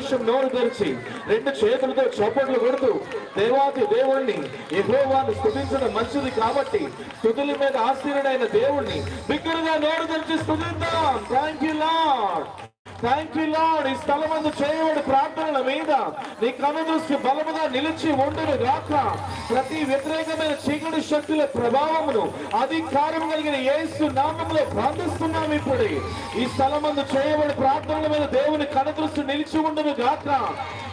నిమిషం నోరు తెరిచి రెండు చేతులతో చప్పట్లు కొడుతూ దేవాది దేవుణ్ణి యెహోవాను స్థుతించడం మంచిది కాబట్టి స్థుతుల మీద ఆశీనుడైన దేవుణ్ణి బిగ్గరగా నోరు తెరిచి స్థుతిద్దాం thank you lord thank you lord ఈ స్థలమందు చేయబడి ప్రార్థనల మీద నీ కను దృష్టి బలముగా నిలిచి ఉండను గాక. ప్రతి వ్యతిరేకమైన చీకటి శక్తుల ప్రభావమును అధికారం కలిగిన యేసు నామంలో బంధిస్తున్నాం ఇప్పుడు. ఈ స్థలమందు చేయబడి ప్రార్థనల మీద దేవుని కను దృష్టి నిలిచి ఉండను గాక.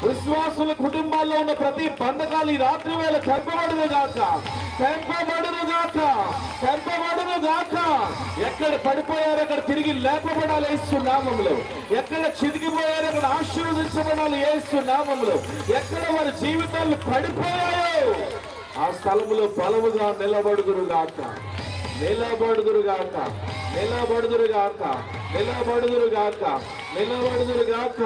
విశ్వాసుల కుటుంబాల్లో ఉన్న ప్రతి బంధకాలు ఈ రాత్రి వేళ తెంపబడును గాక. తెంపబడును గాక. తెంపబడును గాక. ఎక్కడ పడిపోయారు అక్కడ తిరిగి లేపబడాలి యేసు ఎక్కడ చితికిపోయారు అక్కడ ఆశీర్వదించబడాలి యేసు ఎక్కడ వారి జీవితాలు పడిపోయాయో ఆ స్థలములో బలముగా నిలబడుగురు గాక. నిలబడుదురు గాక. నిలబడుదురు గాక. నిలబడుదురు గాక. నిలబడుదురు గాక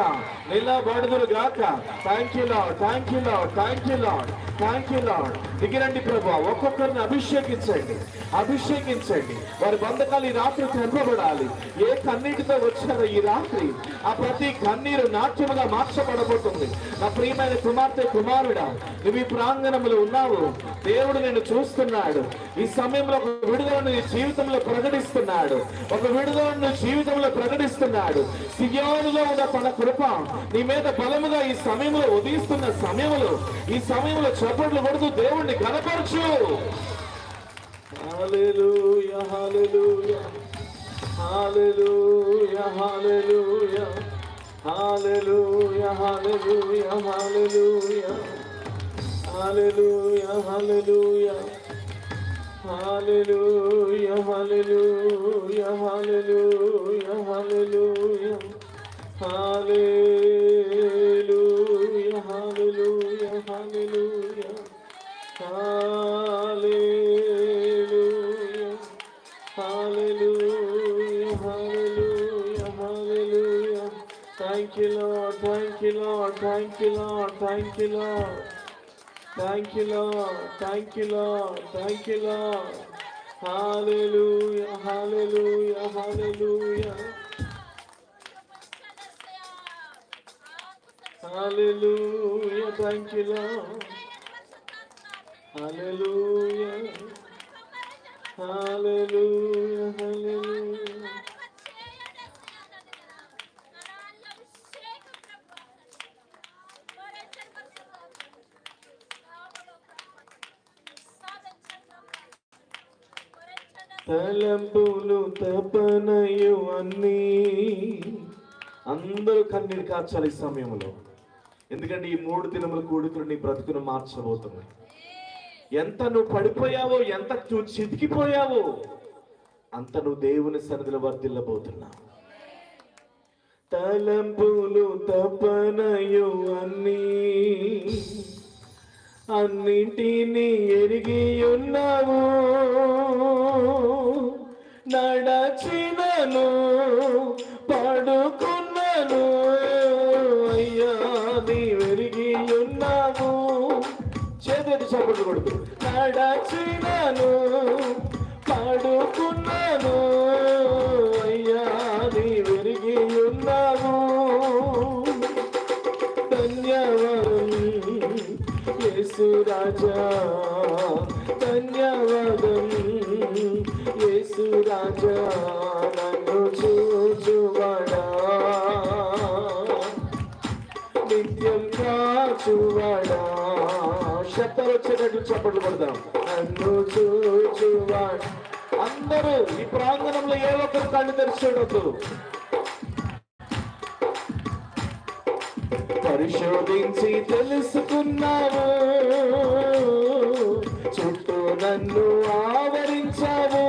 నిలబడుదురు గాక. Thank you lord thank you lord thank you lord thank you lord దిగిరండి ప్రభా. ఒక్కొక్కరిని అభిషేకించండి. అభిషేకించండి. వారి బంధకాలు ఈ రాత్రి తెంపబడాలి ఏ కన్నీటితో వచ్చారో ఈ రాత్రి ఆ ప్రతి కన్నీరు నాట్యముగా మార్చబడబోతుంది. నా ప్రియమైన కుమార్తె కుమారుడా నువ్వు ఈ ప్రాంగణంలో ఉన్నావు. దేవుడు నేను చూస్తున్నాడు. ఈ సమయంలో ఒక విడుదలను జీవితంలో ప్రకటిస్తున్నాడు. ఒక విడుదలను జీవితంలో ప్రకటిస్తున్నాడు. సియోనులో ఉన్న తన కృప నీ మీద బలముగా ఈ సమయంలో ఉదయిస్తున్న సమయంలో ఈ సమయంలో చప్పట్లు కొడుతూ దేవుణ్ణి కనపరచు Hallelujah, hallelujah, hallelujah, hallelujah. Hallelujah, hallelujah, hallelujah. Hallelujah, hallelujah, hallelujah, hallelujah. Thank you, Lord, thank you, Lord, thank you, Lord, thank you, Lord. Thank you, Lord, thank you, Lord, thank you, Lord. Hallelujah, hallelujah, hallelujah. Hallelujah. Thank you, Lord. Hallelujah. Hallelujah. Hallelujah. తలంపులు తపనయు అన్నీ అందరూ కన్నీరు కాచాలి సమయంలో ఎందుకంటే ఈ మూడు దినముల కూడుకులు నీ బ్రతుకును మార్చబోతున్నాయి. ఎంత నువ్వు పడిపోయావో ఎంత నువ్వు చితికిపోయావో అంత నువ్వు దేవుని సన్నిధిలో వర్దిల్లబోతున్నావు తలంపులు తపనయు అన్నీ అన్నింటినీ ఎరిగి ఉన్నావు నడచినను పడుకున్నను చేతి చప్పట్లు పాడుకున్నాను అయ్యా నీ విరిగి ఉన్నావు. ధన్యవాదం యేసు రాజా. ధన్యవాదం యేసు రాజా. నన్ను చూచువాడా? నిత్యం కాచువాడా? శబ్దాలు వచ్చేటట్టు చప్పట్లు పడదాం నన్ను చూచువా అందరూ ఈ ప్రాంగణంలో ఏ ఒక్కరు కళ్ళు తెరిచి పరిశోధించి తెలుసుకున్నాను. చుట్టూ నన్ను ఆవరించావు.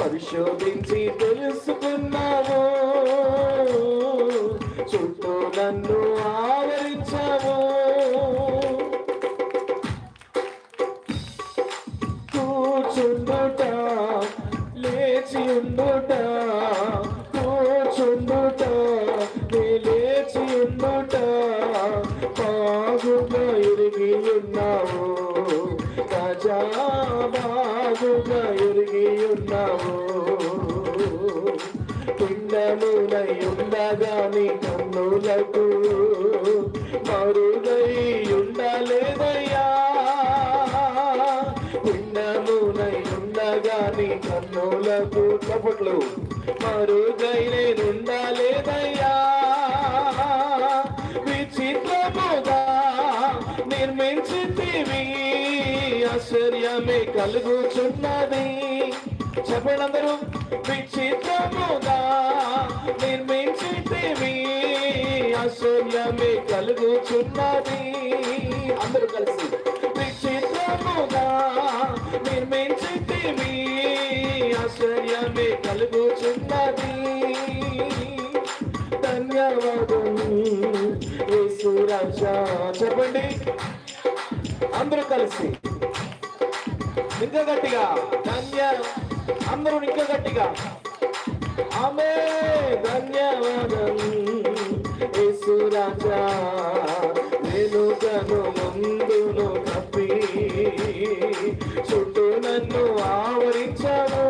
పరిశోధించి తెలుసుకున్నావు. చుట్టూ నన్ను ఆవరించావు. ఎరిగి ఉండగాని కన్నులకు మరుగై ఉండలేదయ్యా పిండమునై ఉండగాని కన్నులకు చప్పట్లు మరుగై నేనుండలేదయ్యా విచిత్రముగా నిర్మించితివి ఆశ్చర్యమే కలుగుచున్నది. చెప్పండి అందరూ విచిత్రముగా నిర్మి ఆశ్చర్యమే కలుగుచున్నది అందరూ కలిసి విచిత్రముగా నిర్మించితివి ఆశ్చర్యమే కలుగుచున్నది చెప్పండి. అందరూ కలిసి ఇంకా గట్టిగా ధన్య అందరూ ఇంకా గట్టిగా ఆమె ధన్యవాదం. యేసురాజా నేను తను ముందును కప్పి చుట్టూ నన్ను ఆవరించాను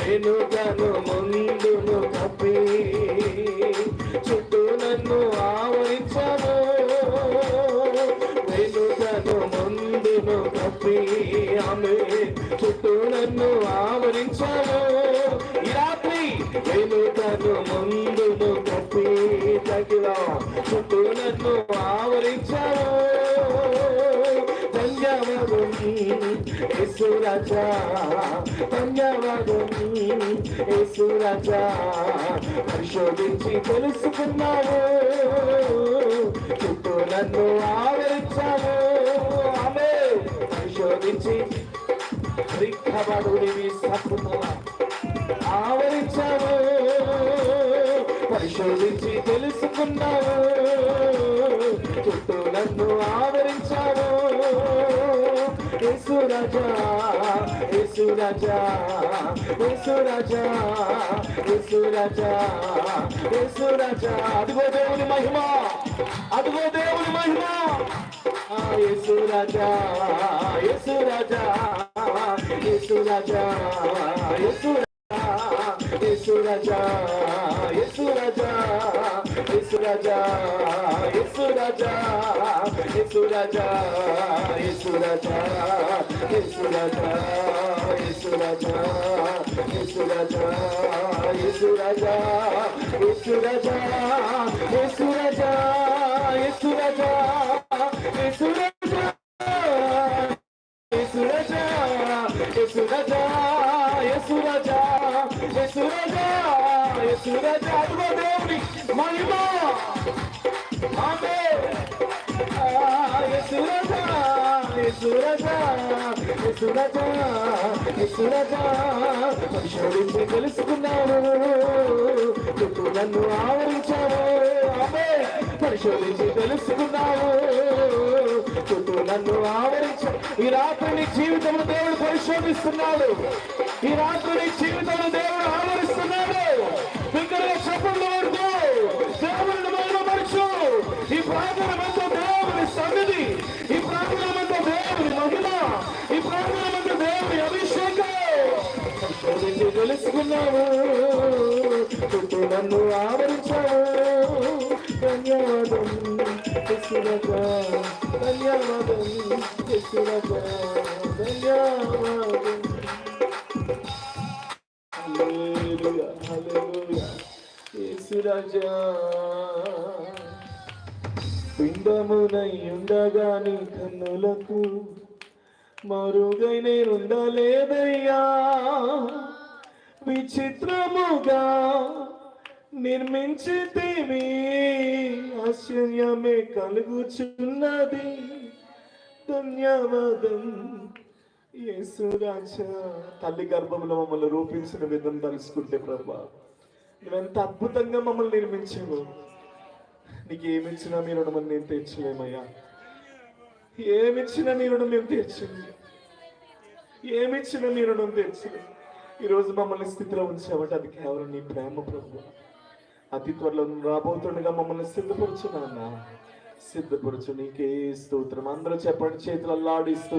నేను తను ముందును కప్పి చుట్టూ నన్ను ఆవరించాను నేను తను ముందును కప్పి ఆమె చుట్టూ నన్ను ఆవరించాను ఇలా రాత్రి ముందును కప్పి తగిలో చుట్టూ నన్ను ఆవరించావు. ధన్యవాదం యేసురాజా ధన్యవాదం యేసురాజా పరిశోధించి తెలుసుకున్నావు. చుట్టూ నన్ను ఆవరించావు. ఆమె పరిశోధించి రిక్కబడుడివి సత్తుమల ఆవరించావు పరిశోధించి తెలుసుకున్నావు? చుట్టూ నన్ను ఆవరించావు యేసురాజా యేసురాజా యేసురాజా యేసురాజా యేసురాజా అదిగో దేవుని మహిమ అదిగో దేవుని మహిమ. ఆ యేసురాజా యేసురాజా యేసురాజా యేసురాజా యేసురాజా యేసురాజా యేసురాజా యేసురాజా యేసురాజా యేసురాజా యేసురాజా యేసురాజా యేసురాజా యేసురాజా యేసురాజా యేసురాజా యేసురాజా యేసురాజా యేసురాజా యేసురాజా పరిశోధించి తెలుసుకున్నాను. నువ్వు నన్ను ఆవరించావు పరిశోధించి తెలుసుకున్నావు. చుట్టూ నన్ను ఆవరించావు ఈ రాత్రి నీ జీవితంలో దేవుడు పరిశోధిస్తున్నాడు. ఈ రాత్రి నీ జీవితంలో దేవుడు తెలుసుకున్నావు? చుట్టూ నన్ను ఆవరించావు? ధన్యవాదం ధన్యవాదం ధన్యవాదం. యేసురాజా. పిండమునై ఉండగాని కన్నులకు మరుగై నేనుండలేదయ్యా. విచిత్రముగా నిర్మించితేవి ఆశ్చర్యమే కలుగుచున్నది. ధన్యవాదం. యేసురాజ తల్లి గర్భంలో మమ్మల్ని రూపించిన విధం తలుసుకుంటే ప్రభా. నువ్వెంత అద్భుతంగా మమ్మల్ని నిర్మించావు. నీకు ఏమిచ్చినా మీరు మమ్మల్ని నేను తీర్చలేమయ్యా. ఏమిచ్చినా మీరు మేము తీర్చలేదు ఏమిచ్చినా మీరు రుణం తీర్చలేదు ఈరోజు మమ్మల్ని స్థితిలో ఉంచావంటే. అది కేవలం నీ ప్రేమ ప్రభు. అతి త్వరలో రాబోతుండగా మమ్మల్ని సిద్ధపరచు నాన్న. సిద్ధపరచు నీకే స్తోత్రం. అందరూ చెప్పండి చేతులు అల్లాడిస్తూ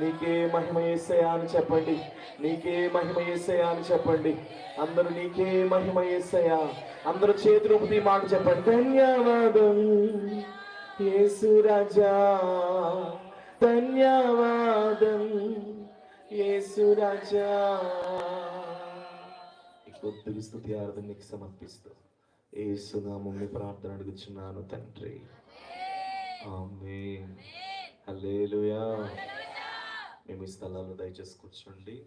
నీకే మహిమ ఏసయా అని చెప్పండి. నీకే మహిమ ఏసయా అని చెప్పండి. అందరూ నీకే మహిమ ఏసయా అందరూ చేతులు ఊపి మాట చెప్పండి. ధన్యవాదం యేసు రాజా. ధన్యవాదం యేసు రాజా. కొద్ది స్థుతి ఆరాధన నీకు సమర్పిస్తూ యేసు నామం ప్రార్థన అడుగుచున్నాను తండ్రి. ఆమేన్. మేము ఈ స్థలాల్లో దయచేసి కూర్చోండి.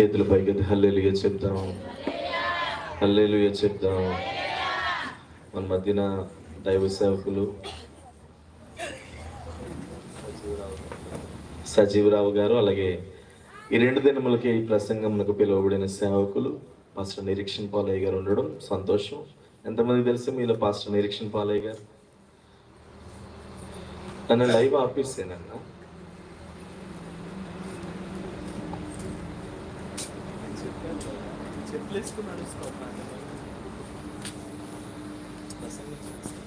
చేతులు పైకి హల్లెలూయా చెప్దాం. హల్లెలూయా చెప్దాం. మన మధ్యన దైవ సేవకులు సజీవరావు గారు అలాగే ఈ రెండు దినములకి ఈ ప్రసంగంకు పిలువబడిన సేవకులు పాస్టర్ నిరీక్షణ పాలయ్య గారు ఉండడం సంతోషం. ఎంతమంది తెలుసు మీలో పాస్టర్ నిరీక్షణ పాలయ్య గారు? నన్ను లైవ్ ఆఫీసేనన్నా చెప్పలేసుకున్నాడు согласен.